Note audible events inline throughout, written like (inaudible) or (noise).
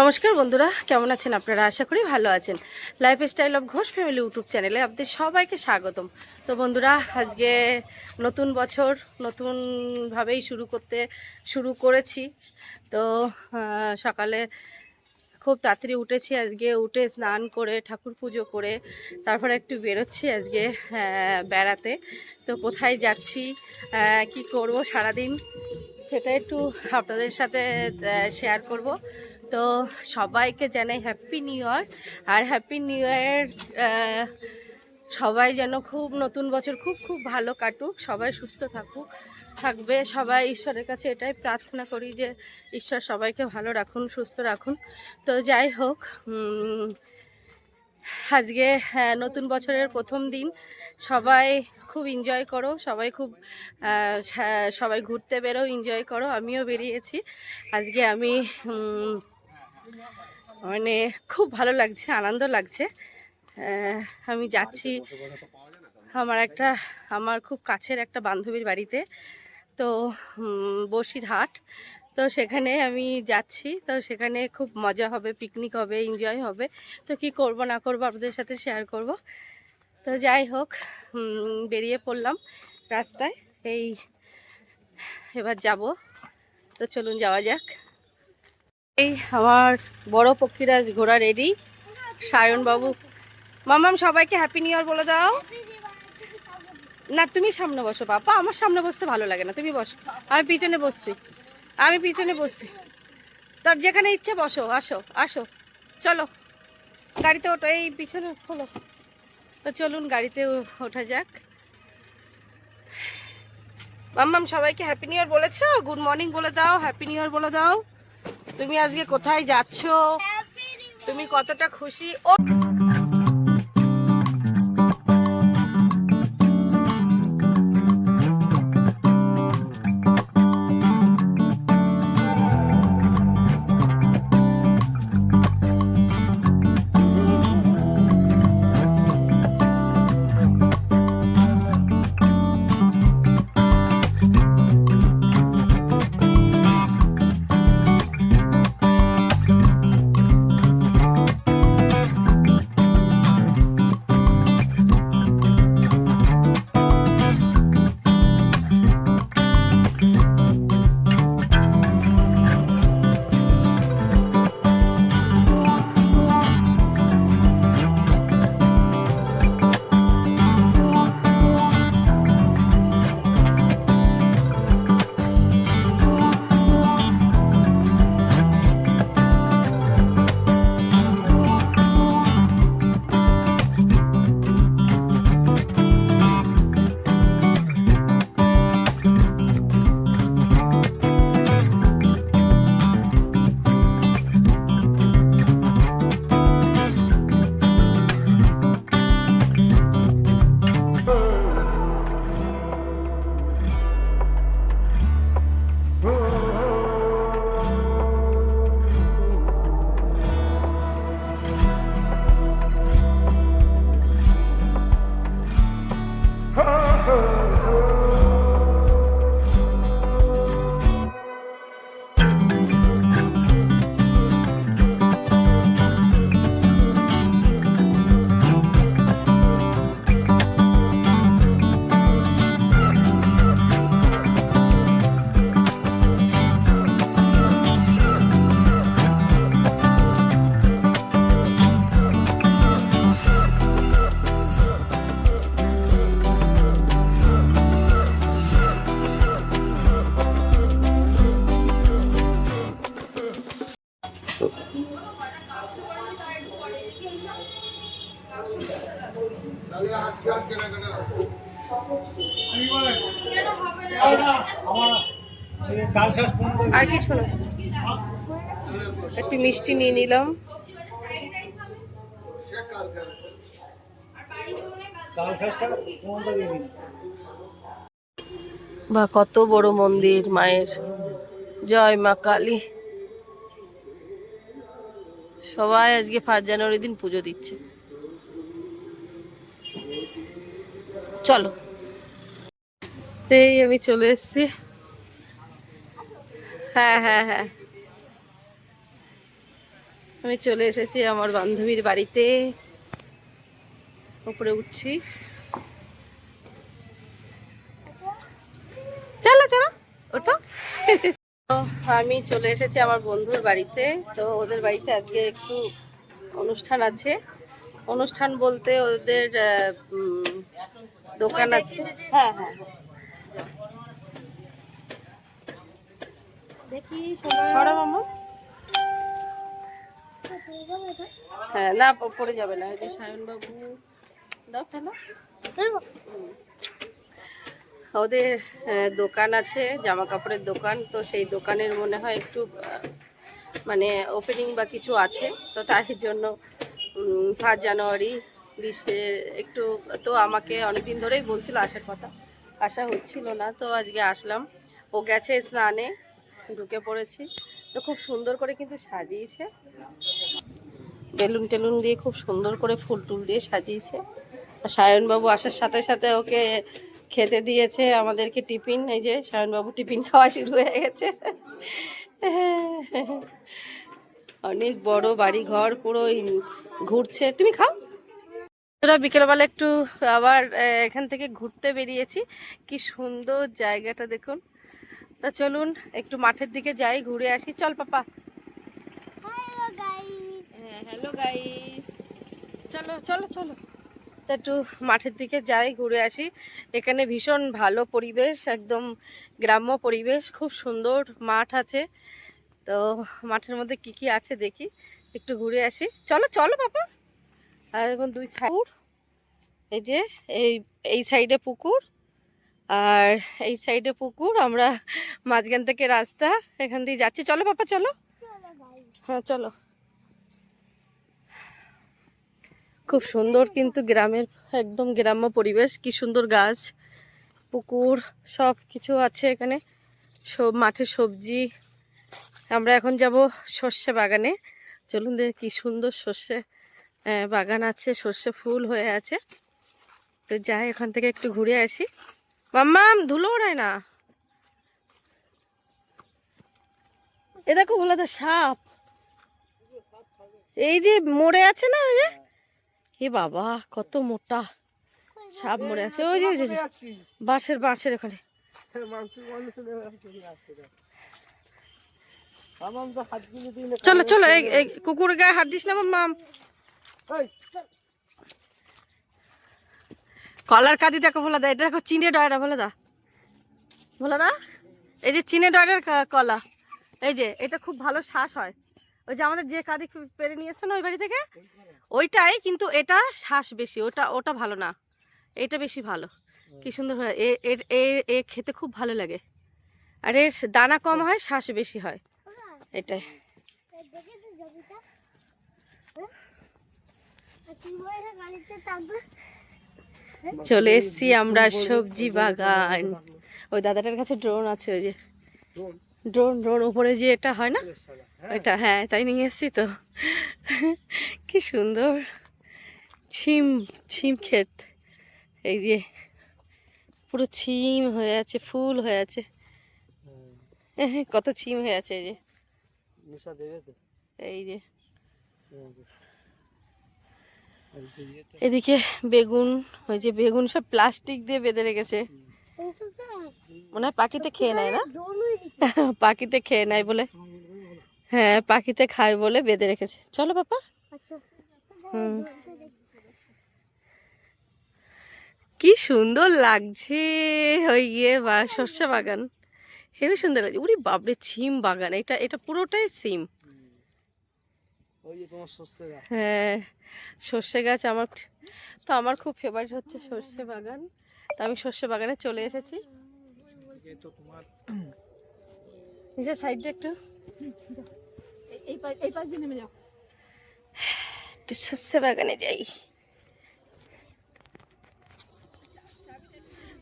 নমস্কার বন্ধুরা, কেমন আছেন আপনারা? আশা করি ভালো আছেন। Lifestyle of Ghosh family YouTube চ্যানেলে আপনাদের সবাইকে স্বাগতম। তো বন্ধুরা, আজকে নতুন বছর, নতুনভাবেই শুরু করতে শুরু করেছি। তো সকালে খুব তাড়াতাড়ি উঠেছি আজকে, উঠে স্নান করে, ঠাকুর পুজো করে, তারপরে একটু বেরোচ্ছি আজকে বেড়াতে। তো কোথায় যাচ্ছি কি করব সারাদিন, সেটা একটু আপনাদের সাথে শেয়ার করব। তো সবাইকে জানাই হ্যাপি নিউ ইয়ার আর হ্যাপি নিউ ইয়ার সবাই যেন খুব নতুন বছর খুব খুব ভালো কাটুক, সবাই সুস্থ থাকুক, থাকবে। সবাই ঈশ্বরের কাছে এটাই প্রার্থনা করি যে ঈশ্বর সবাইকে ভালো রাখুন, সুস্থ রাখুন। তো যাই হোক আজকে নতুন বছরের প্রথম দিন। সবাই খুব এনজয় করো, সবাই খুব সবাই ঘুরতে বেরো এনজয় করো। আমিও বেরিয়েছি। আজকে আমি মানে খুব ভালো লাগছে, আনন্দ লাগছে। আমি যাচ্ছি আমার একটা, আমার খুব কাছের একটা বান্ধবীর বাড়িতে, তো বসিরহাট। তো সেখানে আমি যাচ্ছি, তো সেখানে খুব মজা হবে পিকনিক হবে এনজয় হবে। তো কি করব, না করব আপনাদের সাথে শেয়ার করব। তো যাই হোক বেরিয়ে পড়লাম রাস্তায়। এই, এবার যাব। তো চলুন যাওয়া যাক। এই আমার বড় পক্ষীরাজ ঘোড়া রেডি। সায়ন বাবু মামাম, সবাইকে হ্যাপি নিউ ইয়ার বলে দাও। না, তুমি সামনে বসো, বাবা। আমার সামনে বসতে ভালো লাগে না। তুমি বসো। আমি পিছনে বসছি। আমি পিছনে বসছি। তার যেখানে ইচ্ছে বসো, আসো আসো। চলো। গাড়িতে ওঠো। এই পিছনে হলো তো চলুন, গাড়িতে ওঠা যাক। মাম্মাম সবাইকে হ্যাপি নিউ ইয়ার বলেছ? গুড মর্নিং বলে দাও। হ্যাপি নিউ ইয়ার বলে দাও। তুমি আজকে কোথায় যাচ্ছ? তুমি কতটা খুশি? ও মিষ্টি নিয়ে নিলাম। বা কত বড় মন্দির মায়ের। জয় মা কালী। সবাই আজকে ফার্স্ট জানুয়ারি দিন পুজো দিচ্ছে। চলো। এই আমি চলে এসেছি। হ্যাঁ হ্যাঁ হ্যাঁ। আমি চলে এসেছি আমার বান্ধবীর বাড়িতে। উপরে উঠছি। চলো চলো তো আমি চলে এসেছি আমার বন্ধুর বাড়িতে। তো ওদের বাড়িতে আজকে একটু অনুষ্ঠান আছে। অনুষ্ঠান বলতে ওদের দোকান আছে। হ্যাঁ হ্যাঁ দেখি সরো মামা। হ্যাঁ না পড়ে যাবে না। এই যে সায়ন বাবু দাও। ফেলো ওদের দোকান আছে জামা কাপড়ের দোকান। তো সেই দোকানের মনে হয় একটু মানে ওপেনিং বা কিছু আছে। তো তার জন্য ফার্স্ট জানুয়ারি বিশে, একটু, তো আমাকে অনেকদিন ধরেই বলছিল আসার কথা। আসা হচ্ছিল না, তো আজকে আসলাম। ও গেছে স্নানে, ঢুকে পড়েছি। তো খুব সুন্দর করে কিন্তু সাজিয়েছে। বেলুন টেলুন দিয়ে খুব সুন্দর করে ফুল টুল দিয়ে সাজিয়েছে। আর সায়নবাবু আসার সাথে সাথে ওকে খেতে দিয়েছে আমাদেরকে টিফিন। এই যে সায়নবাবু টিফিন খাওয়া শুরু হয়ে গেছে। অনেক বড় বাড়ি ঘর পুরো ঘুরছে। তুমি খাও। তোরা বিকেলবেলা একটু আবার এখান থেকে ঘুরতে বেরিয়েছি। কি সুন্দর জায়গাটা দেখুন। তা চলুন, একটু মাঠের দিকে যাই, ঘুরে আসি। চল, পাপা। হ্যালো গাইস চলো চলো চলো। তা একটু মাঠের দিকে যাই ঘুরে আসি। এখানে ভীষণ ভালো পরিবেশ একদম গ্রাম্য পরিবেশ খুব সুন্দর মাঠ আছে। তো মাঠের মধ্যে কি কি আছে দেখি একটু ঘুরে আসি। চলো চলো বাবা। আর এখন দুই সাইড এই যে এই এই সাইডে পুকুর। আর এই সাইডে পুকুর আমরা মাঝখান থেকে রাস্তা এখান দিয়ে যাচ্ছি। চলো পাপা চলো। হ্যাঁ চলো। খুব সুন্দর কিন্তু গ্রামের, একদম গ্রাম্য পরিবেশ। কি সুন্দর গাছ, পুকুর সব কিছু আছে এখানে। সব মাঠে সবজি। আমরা এখন যাব সর্ষে বাগানে। চলুন দেখ কি সুন্দর সর্ষে বাগান আছে, সর্ষে ফুল হয়ে আছে। তো যাই, এখান থেকে একটু ঘুরে আসি। মাম্মাম, ধুলো ওড়ায় না। এ দেখো, বলে তো, সাপ। এই যে মোড়ে আছে না ওই যে? এ বাবা, কত মোটা। সাপ মরে আছে। ওই যে বাঁশের বাঁশের ওখানে। চলো চলো কুকুর গায়ে হাত দিস না মাম। কলার কাদি দেখো বলে দা। এটা দেখো, চিনে ডয়রা বলে দা। বলে দা, এই যে চিনে ডয়রার কলা। এই যে, এটা খুব ভালো শ্বাস হয়। ওই যে আমাদের যে কাদি পেরে নিয়ে এসছে না ওই বাড়ি থেকে? ওইটাই, কিন্তু এটা শ্বাস বেশি, ওটা ওটা ভালো না। এটা বেশি ভালো। কি সুন্দর হয় এর এ খেতে খুব ভালো লাগে। আর এর দানা কম হয়, শ্বাস বেশি হয়। এটাই। চলে এসছি আমরা সবজি বাগান। ওই দাদাটার কাছে ড্রোন আছে, ওই যে। ড্রোন ড্রোন উপরে যে এটা হয় না? এটা হ্যাঁ তাই নিয়ে এসছি তো। কি সুন্দর। ছিম ছিম ক্ষেত। এই যে পুরো ছিম হয়ে আছে ফুল হয়ে আছে। কত ছিম হয়ে আছে এই যে। এই যে। এদিকে বেগুন ওই যে বেগুন সব প্লাস্টিক দিয়ে বেঁধে রেখেছে। মনে হয় পাখিতে খেয়ে নেয় না? (laughs) পাখিতে খেয়ে নেয় বলে? হ্যাঁ পাখিতে খায় বলে বেঁধে রেখেছে। চলো বাবা। হুম। কি সুন্দর লাগছে ওই ইয়ে বা সর্ষে বাগান। হেবি সুন্দর লাগছে। উরি বাবরে ছিম বাগান। এটা এটা পুরোটাই সিম ওই যে তোমার শস্য গাছ। হ্যাঁ সর্ষে গাছ আমার তো আমার খুব ফেভারিট হচ্ছে সর্ষে বাগান। তো আমি সর্ষে বাগানে চলে এসেছি। নিজের সাইডটা একটু। একটু সর্ষে বাগানে যাই।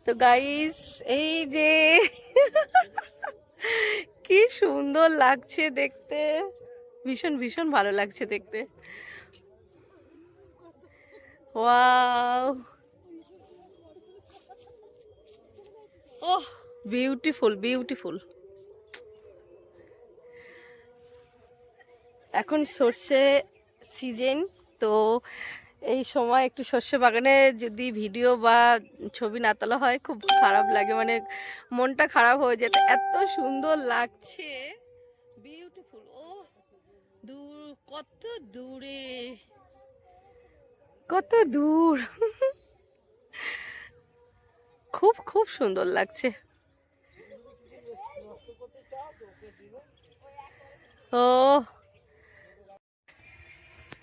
তো গাইস এই যে কি সুন্দর লাগছে দেখতে। ভীষণ ভীষণ ভালো লাগছে দেখতে। ওয়াও ওহ বিউটিফুল বিউটিফুল এখন সর্ষে সিজন, তো এই সময় একটু সর্ষে বাগানে যদি ভিডিও বা ছবি না তোলা হয়, খুব খারাপ লাগে। মানে মনটা খারাপ হয়ে যেত। এত সুন্দর লাগছে। বিউটিফুল ও দূর, কত দূরে, কত দূর। খুব খুব সুন্দর লাগছে। ও।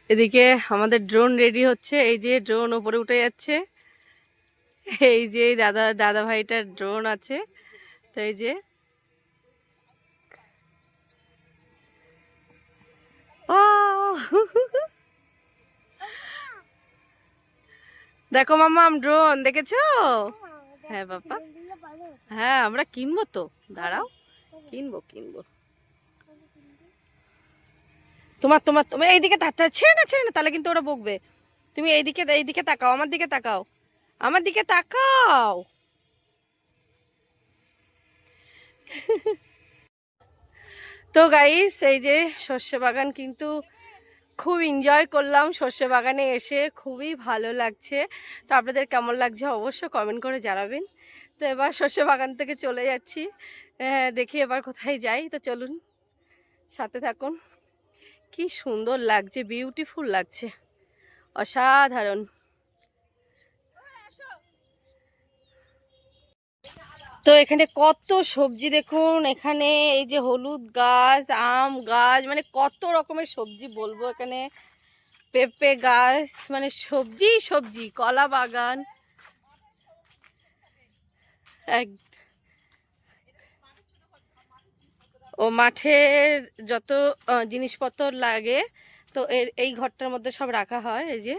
এদিকে আমাদের ড্রোন রেডি হচ্ছে। এই যে ড্রোন ওপরে উঠে যাচ্ছে। এই যে দাদা দাদা ভাইটার ড্রোন আছে। তো এই যে। দেখো মাম্মাম ড্রোন দেখেছ? হ্যাঁ বাবা। হ্যাঁ আমরা কিনবো তো। দাঁড়াও। কিনবো কিনবো। তোমার তোমার তোমার এইদিকে ছেড়ে না ছেড়ে না তাহলে কিন্তু ওরা বকবে। তুমি এইদিকে এইদিকে তাকাও আমার দিকে তাকাও। আমার দিকে তাকাও। তো গাইস এই যে সর্ষে বাগান কিন্তু খুব এনজয় করলাম সর্ষে বাগানে এসে খুবই ভালো লাগছে। তো আপনাদের কেমন লাগছে অবশ্যই কমেন্ট করে জানাবেন। তো এবার সর্ষে বাগান থেকে চলে যাচ্ছি। আহ, দেখি এবার কোথায় যাই। তো চলুন সাথে থাকুন। কি সুন্দর লাগছে বিউটিফুল লাগছে। অসাধারণ। তো এখানে কত সবজি দেখুন, এখানে এই যে হলুদ গাছ, আম গাছ মানে কত রকমের সবজি বলব এখানে। পেঁপে গাছ মানে সবজি সবজি, কলা বাগান। এক ও মাঠের যত জিনিসপত্র লাগে, তো এর, এই ঘরটার মধ্যে সব রাখা হয়, এই যে।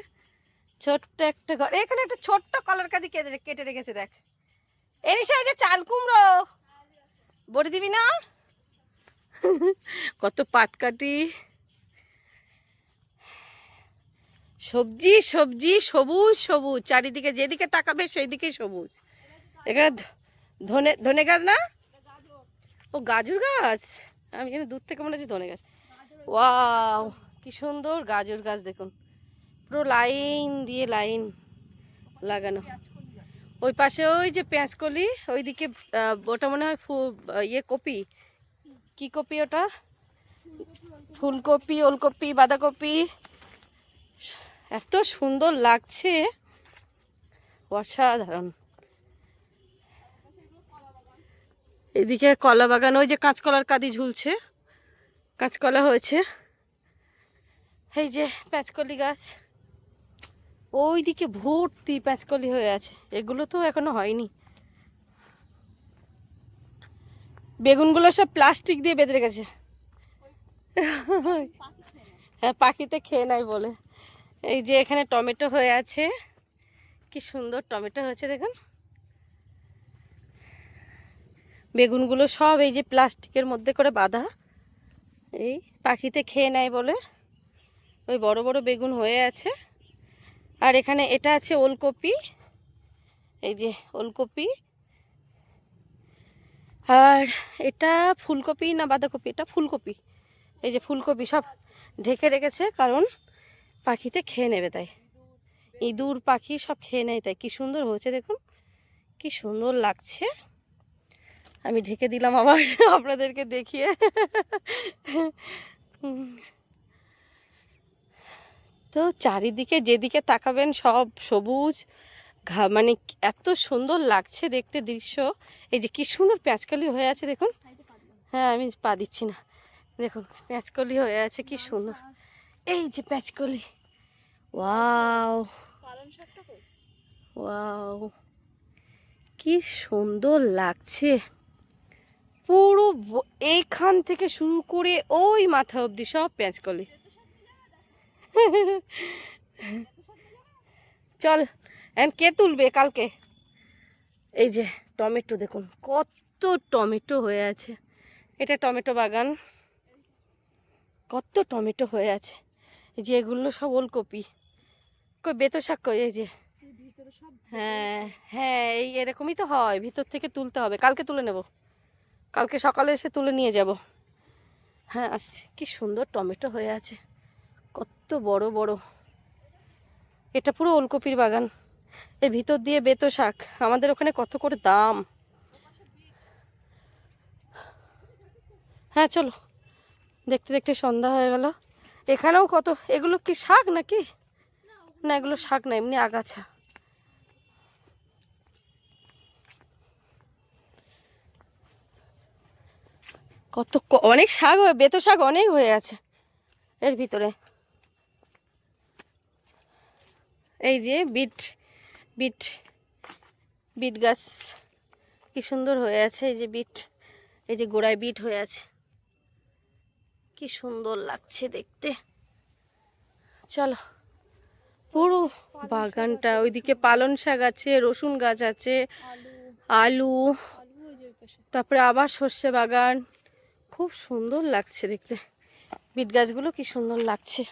ছোট্ট একটা ঘর, এখানে একটা ছোট্ট কলার কাদি কেটে কেটে রেখেছে, দেখ। ওই যে চাল কুমড়ো। বড়ি দিবি না? (laughs) কত পাটকাটি সবজি সবজি, সবুজ সবুজ। চারিদিকে যেদিকে তাকাবে সেই দিকেই সবুজ। এখানে ধনে ধনে গাছ না? ও, গাজর গাছ? আমি যেন দূর থেকে মনে হচ্ছে ধনে গাছ। ওয়াও, কি সুন্দর গাজর গাছ দেখুন। পুরো লাইন দিয়ে লাইন লাগানো। ওই পাশে ওই যে পেঁয়াজকলি, ওইদিকে ওটা মনে হয় ফু ইয়ে কপি। কি কপি ওটা? ফুলকপি, ওলকপি, বাঁধাকপি। এত সুন্দর লাগছে। অসাধারণ। এদিকে কলা বাগান, ওই যে কাঁচকলার কাদি ঝুলছে। কাঁচকলা হয়েছে। এই যে প্যাঁচকলি গাছ। ওইদিকে ভর্তি প্যাঁচকলি হয়ে আছে। এগুলো তো এখনও হয়নি। বেগুনগুলো সব প্লাস্টিক দিয়ে বেঁধে গেছে হ্যাঁ পাখিতে খেয়ে নাই বলে। এই যে এখানে টমেটো হয়ে আছে। কি সুন্দর টমেটো হয়েছে দেখুন। বেগুনগুলো সব এই যে প্লাস্টিকের মধ্যে করে বাঁধা। এই পাখিতে খেয়ে নেয় বলে। ওই বড় বড় বেগুন হয়ে আছে। আর এখানে এটা আছে ওলকপি। এই যে ওলকপি। আর এটা ফুলকপি না বাঁধাকপি? এটা ফুলকপি। এই যে ফুলকপি সব ঢেকে রেখেছে, কারণ পাখিতে খেয়ে নেবে তাই। ইঁদুর, পাখি সব খেয়ে নেয় তাই। কি সুন্দর হয়েছে দেখুন। কি সুন্দর লাগছে। আমি ঢেকে দিলাম আবার আপনাদেরকে দেখিয়ে। তো চারিদিকে যেদিকে তাকাবেন সব সবুজ, ঘা মানে এত সুন্দর লাগছে দেখতে দৃশ্য। এই যে কি সুন্দর পেঁচকলি হয়ে আছে দেখুন। হ্যাঁ আমি পা দিচ্ছি না। দেখুন পেঁচকলি হয়ে আছে, কি সুন্দর। এই যে পেঁচকলি ওয়াও। ওয়াও। কি সুন্দর লাগছে। পুরো এইখান থেকে শুরু করে ওই মাথা অবধি সব পেঁচকলি চল এখন কে তুলবে কালকে? এই যে, টমেটো দেখুন, কত টমেটো হয়ে আছে। এটা টমেটো বাগান। কত টমেটো হয়ে আছে। এই যে এগুলো সব ওলকপি। কই বেতো শাক এই যে? হ্যাঁ হ্যাঁ এই এরকমই তো হয়। ভিতর থেকে তুলতে হবে। কালকে তুলে নেব। কালকে সকালে এসে তুলে নিয়ে যাব। হ্যাঁ আসছি কি সুন্দর টমেটো হয়ে আছে। কত বড় বড়। এটা পুরো ওলকপির বাগান। এর ভিতর দিয়ে বেতো শাক। আমাদের ওখানে কত করে দাম। হ্যাঁ চলো। দেখতে দেখতে সন্ধ্যা হয়ে গেল। এখানেও কত? এগুলো কি শাক নাকি? না, এগুলো শাক না, এমনি আগাছা। কত অনেক শাক বেতো শাক অনেক হয়ে আছে। এর ভিতরে। এই যে বিট বিট বিট গাছ। কি সুন্দর হয়ে আছে এই যে বিট, এই যে গোড়ায় বিট হয়ে আছে। কি সুন্দর লাগছে দেখতে। চলো, পুরো বাগানটা, ওইদিকে পালন শাক আছে, রসুন গাছ আছে, আলু, তারপরে আবার সর্ষে বাগান। খুব সুন্দর লাগছে দেখতে। বিট গাছগুলো কি সুন্দর লাগছে।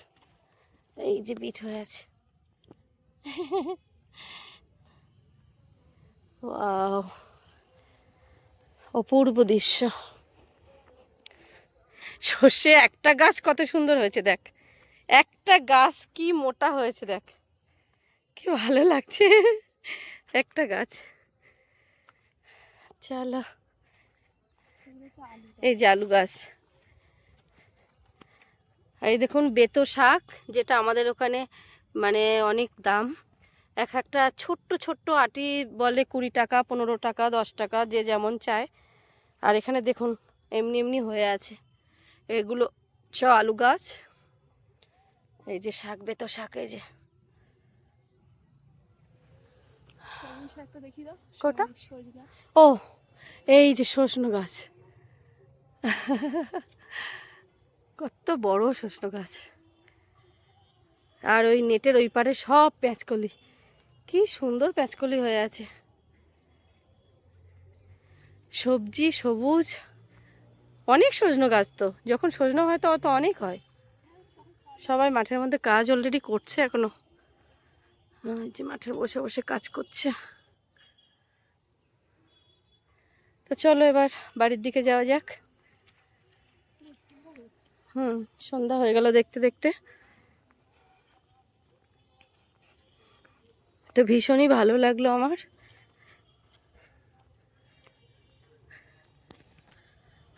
এই যে বিট হয়ে আছে। অপূর্ব দৃশ্য। সর্ষে একটা গাছ কত সুন্দর হয়েছে, দেখ। একটা গাছ কি মোটা হয়েছে, দেখ। কি ভালো লাগছে। একটা গাছ। চলো। এই যে আলু গাছ। এই দেখুন, বেতো শাক, যেটা আমাদের ওখানে মানে অনেক দাম। এক একটা ছোট্ট ছোট্ট আটি বলে কুড়ি টাকা পনেরো টাকা দশ টাকা যে যেমন চায়। আর এখানে দেখুন এমনি এমনি হয়ে আছে। এগুলো চ আলু গাছ। এই যে শাক বেতো শাক এই যে। দেখি দাও। কোটা? ও এই যে সজনে গাছ। কত বড় সজনে গাছ। আর ওই নেটের ওই পারে সব প্যাঁচকলি। কি সুন্দর প্যাঁচকলি হয়ে আছে। সবজি সবুজ। অনেক সজনে গাছ তো। যখন সজনে হয় তো অত অনেক হয়। সবাই মাঠের মধ্যে কাজ অলরেডি করছে এখনও। যে মাঠে বসে বসে কাজ করছে। তো চলো এবার বাড়ির দিকে যাওয়া যাক। হুম, সন্ধ্যা হয়ে গেল দেখতে দেখতে। তো ভীষণই ভালো লাগল আমার।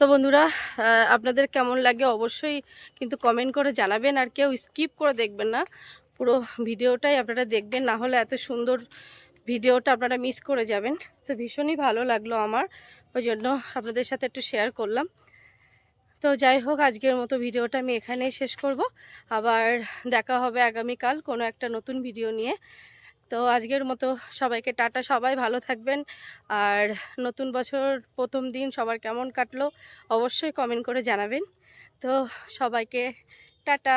তো বন্ধুরা আপনাদের কেমন লাগে অবশ্যই কিন্তু কমেন্ট করে জানাবেন আর কেউ স্কিপ করে দেখবেন না। পুরো ভিডিওটাই আপনারা দেখবেন, না হলে এত সুন্দর ভিডিওটা আপনারা মিস করে যাবেন। তো ভীষণই ভালো লাগল আমার, ওই জন্য আপনাদের সাথে একটু শেয়ার করলাম। তো যাই হোক, আজকের মতো ভিডিওটা আমি এখানেই শেষ করব। আবার দেখা হবে আগামীকাল কোনো একটা নতুন ভিডিও নিয়ে। তো আজকের মতো সবাইকে টাটা, সবাই ভালো থাকবেন। আর নতুন বছর প্রথম দিন সবার কেমন কাটলো অবশ্যই কমেন্ট করে জানাবেন। তো সবাইকে টাটা।